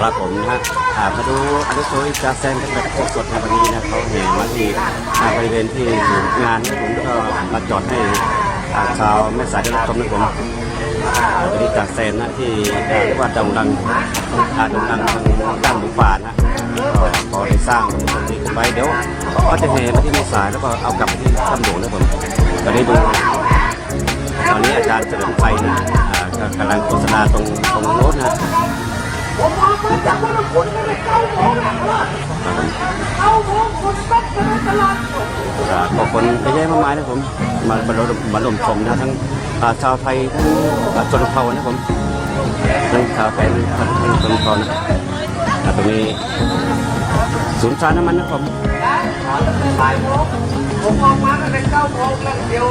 ครับผมนะฮะอ่ามาดูอนุสาวรีย์จาแซนกันแบบสดๆในวันนี้นะเขาแห่มาที่อ่าบริเวณที่งานนะผมก็มาจอดให้ชาวแม่สายได้รับชมนะผมอันนี้จาแซนนะที่เรียกว่าโด่งดังอาดงดังทางด้านหมูป่านะก็พอได้สร้างตรงนี้ขึ้นไปเดี๋ยวก็จะแห่มาที่แม่สายแล้วก็เอากลับไปที่ถ้ำหลวงนะผมตอนนี้ดู ตอนนี้อาจารย์เฉลิมไฟนะกำลังโฆษณาตรงตรงโน้นนะผมออกมาจากวันพุธตั้งแต่เก้าโมงนะเก้าโมงคนก็เดินตลาดขอ่าก็คนเยอะแยะมากมายนะผมมามาลมมาลมชมนะทั้งชาวไทยทั้งชนเผ่านะผมทั้งชาวไทยทั้งชนเผ่านะตรงนี้ศูนย์สารน้ำมันนะผม บ่ายโมงผมออกมาตั้งแต่เก้าโมงแล้วเดี๋ยว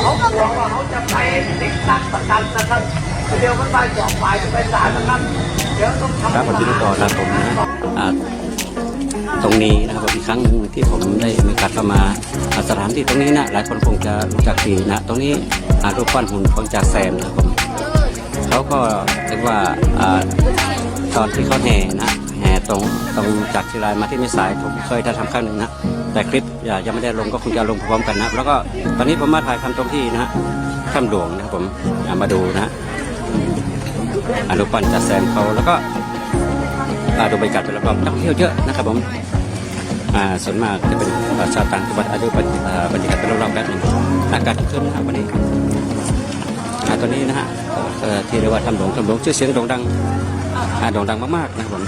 เขาบอกว่าเขาจะไปติดตั้งประกันนะครับเดี๋ยวมันไปสองฝ่ายจะไปศาลนะครับเดี๋ยวต้องทำครับผมที่นี่ก่อนะผมนะตรงนี้นะครับอีกครั้งหนึ่งที่ผมได้มีกาสเข้ามาอาสถานที่ตรงนี้นะหลายคนคงจะรู้จักดีนะ ตรงนี้อารูปปั้นหุ่นของจ่าแซมนะครับผมเขาก็เรียกว่าอตอนที่เขาแห่นะแห่ตรงตรงจากชิรายมาที่แม่สายผมเคยได้ทำครั้งหนึ่งนะ แต่คลิปอย่ายังไม่ได้ลงก็คงจะลงพร้อมกันนะแล้วก็ตอนนี้ผมมาถ่ายทำตรงที่นะถ้ำหลวงนะครับผมามาดูนะอนุปันจัดแซมเขาแล้วก็อ่าดูบรรยากาศเป็นรอบๆนักท่องเที่ยวเยอะนะครับผมอ่าส่วนมากจะเป็นาชาวต่างจังหวัดอาดูบรรอ่าบรรยากาศเป็นรอบๆแบบนึงอากาศครึ้มๆนะครับวันนี้อ่าตัวนี้นะฮะที่เรียกว่าทำหลวงทำหลวงชื่อเสียงโด่งดังอ่าโด่งดังมากๆนะครับผม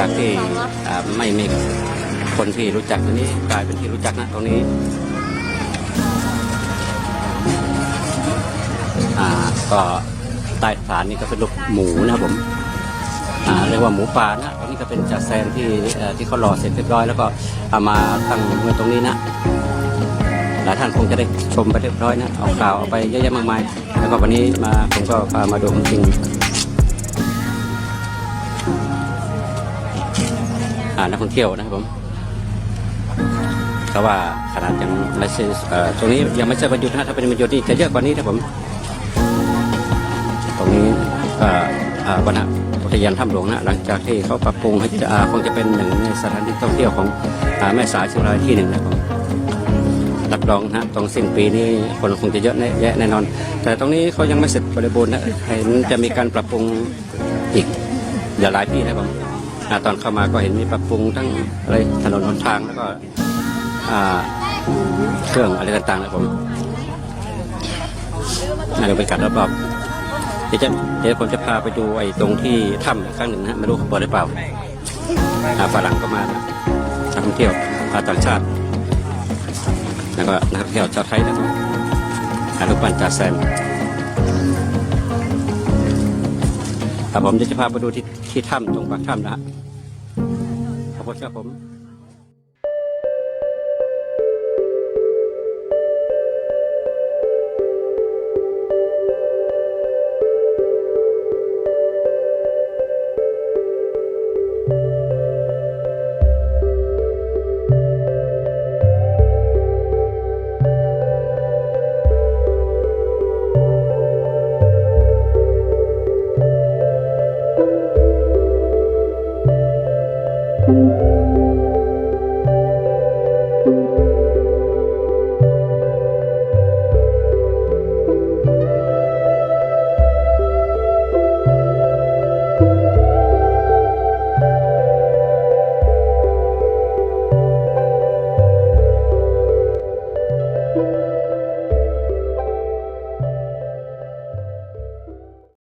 จากที่ไม่มี คนที่รู้จักตัวนี้กลายเป็นที่รู้จักนะตรงนี้อ่าก็ใต้ฐานนี่ก็เป็นลูกหมูนะครับผมอ่าเรียกว่าหมูป่านะตรงนี้ก็เป็นจ่าแซมที่ที่เขาหล่อเสร็จเรียบร้อยแล้วก็เอามาตั้งไว้ตรงนี้นะหลายท่านคงจะได้ชมไปเรียบร้อยนะเอาข่าวเอาไปเยอะแยะมากมาย แล้วก็วันนี้มาผมก็พามาดูจริงอ่านักท่องเที่ยวนะครับผม ก็ว่าขนาดยังไม่ใช่ตรงนี้ยังไม่ใช่วันหยุดนะถ้าเป็นวันหยุดนี่จะเยอะกว่านี้นะผม ตรงนี้ก็อ่าวันอุทยานถ้ำหลวงนะหลังจากที่เขาปรับปรุงให้คงจะเป็นหนึ่งในสถานที่ท่องเที่ยวของอแม่สายเชียงรายที่หนึ่งนะครับผมรับรองนะตรงสิ้นปีนี้คนคงจะเยอะแยะแน่นอน แต่ตรงนี้เขายังไม่เสร็จบริบูรณ์นะเห็นจะมีการปรับปรุงอีกอย่าหลายปีนะผมอ่าตอนเข้ามาก็เห็นมีปรับปรุงทั้งอะไรถนนหนทางแล้วก็ เครื่องอะไรต่างๆนะผมน่าจะเป็นการรอบๆเดี๋ยวจะเดี๋ยวผมจะพาไปดูไอ้ตรงที่ถ้ำอีกครั้งหนึ่งนะไม่รู้เขาเปิดหรือเปล่าอาฝรั่งก็มานะนักท่องเที่ยวชาวต่างชาติ แล้วก็นักท่องเที่ยวชาวไทยนะครับอนุปันจ่าแซมครับผมจะพาไปดูที่ที่ถ้ำตรงปากถ้ำนะฮะขอบคุณครับผม